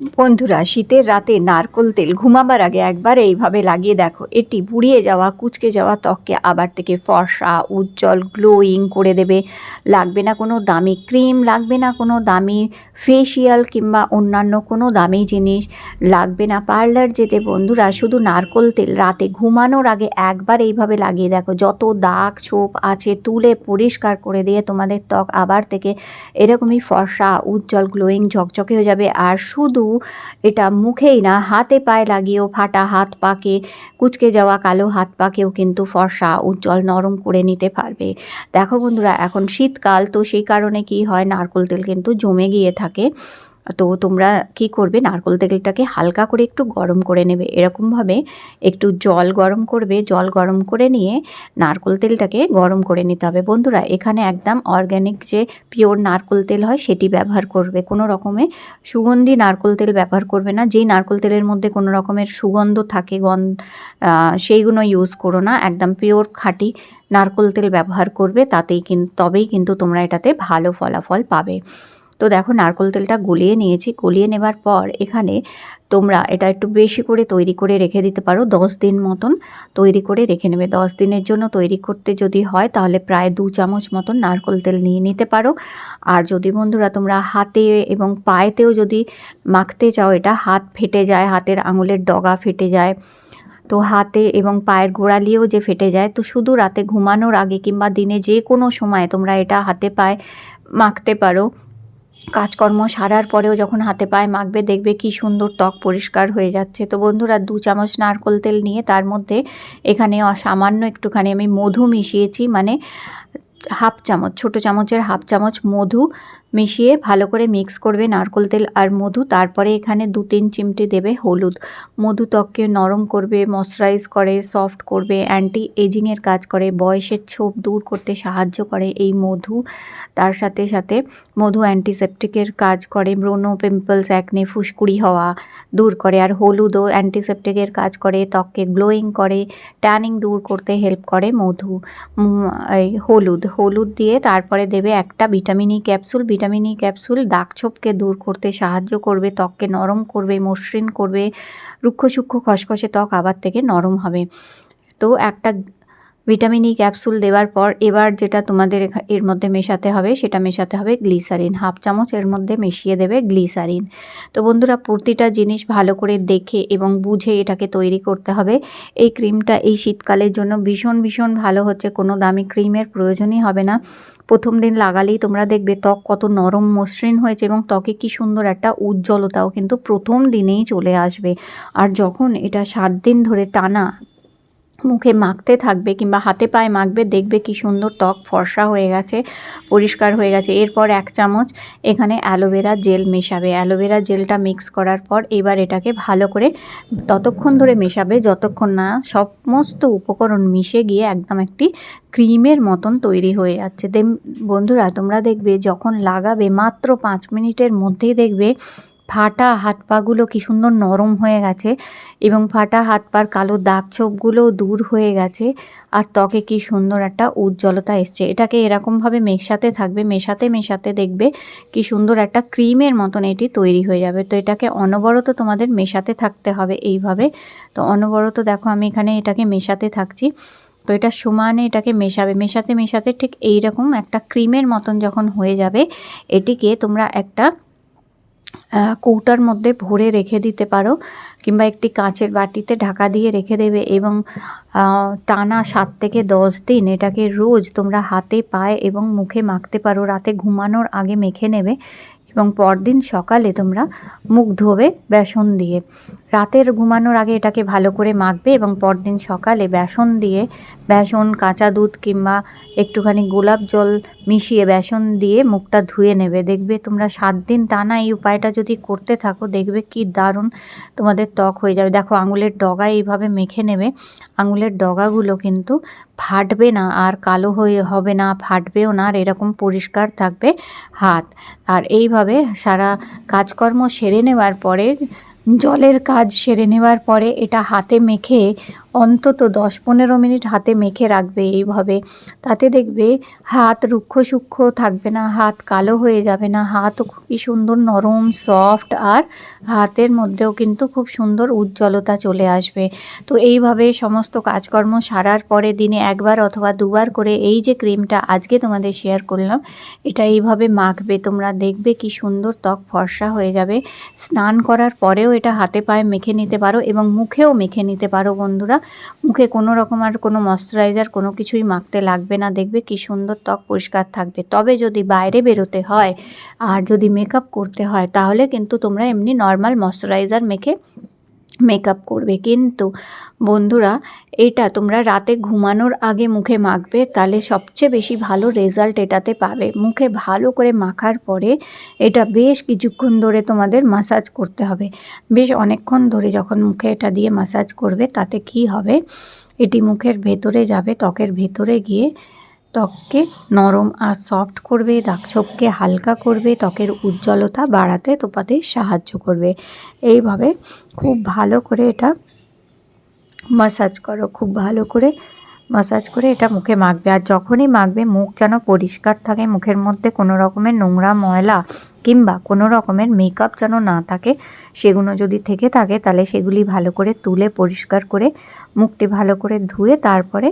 বন্ধুরা, শীতের রাতে নারকোল তেল ঘুমাবার আগে একবার এইভাবে লাগিয়ে দেখো। এটি বুড়িয়ে যাওয়া, কুচকে যাওয়া ত্বককে আবার থেকে ফর্সা, উজ্জ্বল, গ্লোয়িং করে দেবে। লাগবে না কোনো দামি ক্রিম, লাগবে না কোনো দামি ফেসিয়াল কিংবা অন্যান্য কোনো দামি জিনিস। লাগবে না পার্লার যেতে। বন্ধুরা, শুধু নারকোল তেল রাতে ঘুমানোর আগে একবার এইভাবে লাগিয়ে দেখো। যত দাগ ছোপ আছে তুলে পরিষ্কার করে দিয়ে তোমাদের ত্বক আবার থেকে এরকমই ফর্সা, উজ্জ্বল, গ্লোয়িং ঝকঝকে হয়ে যাবে। আর শুধু এটা মুখেই না, হাতে পায়ে লাগিয়েও ফাটা হাত পাকে, কুচকে যাওয়া কালো হাত পাকেও কিন্তু ফর্সা, উজ্জ্বল নরম করে নিতে পারবে। দেখো বন্ধুরা, এখন শীতকাল, তো সেই কারণে কি হয়, নারকোল তেল কিন্তু জমে গিয়ে থাকে। তো তোমরা কি করবে? নারকোল তেলটাকে হালকা করে একটু গরম করে নেবে। এরকমভাবে একটু জল গরম করবে। জল গরম করে নিয়ে নারকোল তেলটাকে গরম করে নিতে হবে। বন্ধুরা, এখানে একদম অর্গ্যানিক যে পিওর নারকোল তেল হয়, সেটি ব্যবহার করবে। কোনো রকমে সুগন্ধি নারকোল তেল ব্যবহার করবে না। যেই নারকোল তেলের মধ্যে কোনো রকমের সুগন্ধ থাকে, গন্ধ সেইগুলো ইউজ করো না। একদম পিওর খাঁটি নারকোল তেল ব্যবহার করবে। তাতেই কিন্তু তবেই কিন্তু তোমরা এটাতে ভালো ফলাফল পাবে। তো দেখো নারকোল তেলটা গলিয়ে নিয়েছি। গলিয়ে নেবার পর এখানে তোমরা এটা একটু বেশি করে তৈরি করে রেখে দিতে পারো, দশ দিন মতন তৈরি করে রেখে নেবে। দশ দিনের জন্য তৈরি করতে যদি হয় তাহলে প্রায় দু চামচ মতন নারকোল তেল নিয়ে নিতে পারো। আর যদি বন্ধুরা তোমরা হাতে এবং পায়েতেও যদি মাখতে চাও, এটা হাত ফেটে যায়, হাতের আঙুলের ডগা ফেটে যায়, তো হাতে এবং পায়ের গোড়ালিও যে ফেটে যায়, তো শুধু রাতে ঘুমানোর আগে কিংবা দিনে যে কোনো সময় তোমরা এটা হাতে পায়ে মাখতে পারো। কাজকর্ম সারার পরেও যখন হাতে পায়ে মাখবে, দেখবে কি সুন্দর ত্বক পরিষ্কার হয়ে যাচ্ছে। তো বন্ধুরা, দু চামচ নারকোল তেল নিয়ে তার মধ্যে এখানে সামান্য একটুখানি আমি মধু মিশিয়েছি। মানে হাফ চামচ, ছোট চামচের হাফ চামচ মধু মিশিয়ে ভালো করে মিক্স করবে নারকোল তেল আর মধু। তারপরে এখানে দু তিন চিমটি দেবে হলুদ। মধু ত্বককে নরম করবে ময়শ্চারাইজ করে সফট করবে অ্যান্টি এজিংয়ের কাজ করে, বয়সের ছোপ দূর করতে সাহায্য করে এই মধু। তার সাথে সাথে মধু অ্যান্টিসেপটিকের কাজ করে ব্রণ পিম্পলস একনে ফুসকুড়ি হওয়া দূর করে। আর হলুদও অ্যান্টিসেপটিকের কাজ করে, ত্বককে গ্লোয়িং করে ট্যানিং দূর করতে হেল্প করে মধু। হলুদ। হলুদ দিয়ে তারপরে দেবে একটা vitamin E capsule E capsule দাগ ছোপকে দূর করতে সাহায্য করবে, ত্বককে নরম করবে, মসৃণ করবে, রুক্ষ সূক্ষ্ম খসখসে ত্বক আবার থেকে নরম হবে। তো একটা ভিটামিন ই ক্যাপসুল দেওয়ার পর এবার যেটা তোমাদের এর মধ্যে মেশাতে হবে সেটা মেশাতে হবে গ্লিসারিন। হাফ চামচ এর মধ্যে মিশিয়ে দেবে গ্লিসারিন। তো বন্ধুরা প্রতিটা জিনিস ভালো করে দেখে এবং বুঝে এটাকে তৈরি করতে হবে। এই ক্রিমটা এই শীতকালের জন্য ভীষণ ভীষণ ভালো হচ্ছে, কোনো দামি ক্রিমের প্রয়োজনই হবে না। প্রথম দিন লাগালেই তোমরা দেখবে ত্বক কত নরম মসৃণ হয়েছে এবং ত্বকে কি সুন্দর একটা উজ্জ্বলতাও কিন্তু প্রথম দিনেই চলে আসবে। আর যখন এটা সাত দিন ধরে টানা মুখে মাখতে থাকবে কিংবা হাতে পায়ে মাখবে, দেখবে কি সুন্দর ত্বক ফর্সা হয়ে গেছে, পরিষ্কার হয়ে গেছে। এরপর এক চামচ এখানে অ্যালোভেরা জেল মেশাবে। অ্যালোভেরা জেলটা মিক্স করার পর এবার এটাকে ভালো করে ততক্ষণ ধরে মেশাবে, যতক্ষণ না সমস্ত উপকরণ মিশে গিয়ে একদম একটি ক্রিমের মতন তৈরি হয়ে যাচ্ছে। দেন বন্ধুরা, তোমরা দেখবে যখন লাগাবে মাত্র পাঁচ মিনিটের মধ্যেই দেখবে ফাটা হাত পাগুলো কি সুন্দর নরম হয়ে গেছে এবং ফাটা হাত পার কালো দাগ ছোপগুলোও দূর হয়ে গেছে আর ত্বকে কি সুন্দর একটা উজ্জ্বলতা এসছে। এটাকে এরকমভাবে মেশাতে থাকবে, মেশাতে মেশাতে দেখবে কি সুন্দর একটা ক্রিমের মতন এটি তৈরি হয়ে যাবে। তো এটাকে অনবরত তোমাদের মেশাতে থাকতে হবে এইভাবে। তো অনবরত দেখো আমি এখানে এটাকে মেশাতে থাকছি। তো এটা সমানে এটাকে মেশাবে। মেশাতে মেশাতে ঠিক এইরকম একটা ক্রিমের মতন যখন হয়ে যাবে, এটিকে তোমরা একটা কৌটার মধ্যে ভরে রেখে দিতে পারো, কিংবা একটি কাঁচের বাটিতে ঢাকা দিয়ে রেখে দেবে এবং টানা সাত থেকে দশ দিন এটাকে রোজ তোমরা হাতে, পায়ে এবং মুখে মাখতে পারো। রাতে ঘুমানোর আগে মেখে নেবে এবং পরদিন সকালে তোমরা মুখ ধোবে বেসন দিয়ে। রাতের ঘুমানোর আগে এটাকে ভালো করে মাখবে এবং পরদিন সকালে বেসন দিয়ে, বেসন, কাঁচা দুধ কিংবা একটুখানি গোলাপ জল মিশিয়ে বেসন দিয়ে মুখটা ধুয়ে নেবে। দেখবে তোমরা সাত দিন টানা এই উপায়টা যদি করতে থাকো, দেখবে কি দারুণ তোমাদের ত্বক হয়ে যাবে। দেখো, আঙুলের ডগা এইভাবে মেখে নেবে। আঙুলের ডগাগুলো কিন্তু ফাটবে না আর কালো হয়ে হবে না, ফাটবেও না আর এরকম পরিষ্কার থাকবে হাত। আর এইভাবে সারা কাজকর্ম সেরে নেওয়ার পরে, জলের কাজ সেরে নেওয়ার পরে এটা হাতে মেখে অন্তত দশ পনেরো মিনিট হাতে মেখে রাখবে এইভাবে। তাতে দেখবে হাত রুক্ষ সূক্ষ্ম থাকবে না, হাত কালো হয়ে যাবে না, হাতও খুবই সুন্দর নরম, সফট আর হাতের মধ্যেও কিন্তু খুব সুন্দর উজ্জ্বলতা চলে আসবে। তো এইভাবে সমস্ত কাজকর্ম সারার পরে দিনে একবার অথবা দুবার করে এই যে ক্রিমটা আজকে তোমাদের শেয়ার করলাম, এটা এইভাবে মাখবে, তোমরা দেখবে কি সুন্দর ত্বক ফর্সা হয়ে যাবে। স্নান করার পরেও এটা হাতে পায়ে মেখে নিতে পারো এবং মুখেও মেখে নিতে পারো বন্ধুরা। মুখে কোনো রকম আর কোনো ময়শ্চারাইজার কোনো কিছুই মাখতে লাগবে না। দেখবে কি সুন্দর ত্বক পরিষ্কার থাকবে। তবে যদি বাইরে বেরোতে হয় আর যদি মেকআপ করতে হয়, তাহলে কিন্তু তোমরা এমনি নর্মাল ময়শ্চারাইজার মেখে মেকআপ করবে। কিন্তু বন্ধুরা, এটা তোমরা রাতে ঘুমানোর আগে মুখে মাখবে, তাহলে সবচেয়ে বেশি ভালো রেজাল্ট এটাতে পাবে। মুখে ভালো করে মাখার পরে এটা বেশ কিছুক্ষণ ধরে তোমাদের মাসাজ করতে হবে। বেশ অনেকক্ষণ ধরে যখন মুখে এটা দিয়ে মাসাজ করবে, তাতে কি হবে? এটি মুখের ভেতরে যাবে, ত্বকের ভেতরে গিয়ে ত্বককে নরম আর সফট করবে দাগছোপকে হালকা করবে, ত্বকের উজ্জ্বলতা বাড়াতে তোমাদের সাহায্য করবে। এইভাবে খুব ভালো করে এটা মাসাজ করো, খুব ভালো করে মাসাজ করে এটা মুখে মাখবে। আর যখনই মাখবে, মুখ যেন পরিষ্কার থাকে, মুখের মধ্যে কোনো রকমের নোংরা ময়লা কিংবা কোনো রকমের মেকআপ যেন না থাকে, সেগুলো যদি থেকে থাকে, তাহলে সেগুলি ভালো করে তুলে পরিষ্কার করে, মুখটি ভালো করে ধুয়ে তারপরে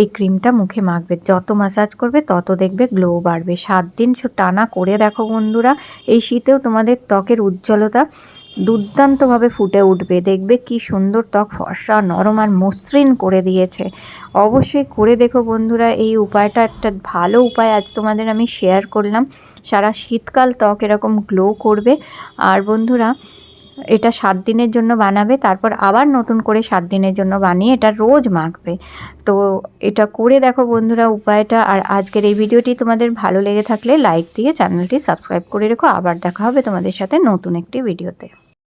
এই ক্রিমটা মুখে মাখবে। যত মাসাজ করবে, তত দেখবে গ্লো বাড়বে। সাত দিন টানা করে দেখো বন্ধুরা, এই শীতেও তোমাদের ত্বকের উজ্জ্বলতা দুর্দান্তভাবে ফুটে উঠবে। দেখবে কি সুন্দর ত্বক, ফর্সা, নরম আর মসৃণ করে দিয়েছে। অবশ্যই করে দেখো বন্ধুরা, এই উপায়টা একটা ভালো উপায় আজ তোমাদের আমি শেয়ার করলাম। সারা শীতকাল ত্বক এরকম গ্লো করবে। আর বন্ধুরা এটা সাত দিনের জন্য বানাবে, তারপর আবার নতুন করে সাত দিনের জন্য বানিয়ে এটা রোজ মাখবে। তো এটা করে দেখো বন্ধুরা উপায়টা, আর আজকের এই ভিডিওটি তোমাদের ভালো লেগে থাকলে লাইক দিয়ে চ্যানেলটি সাবস্ক্রাইব করে রেখো। আবার দেখা হবে তোমাদের সাথে নতুন একটি ভিডিওতে।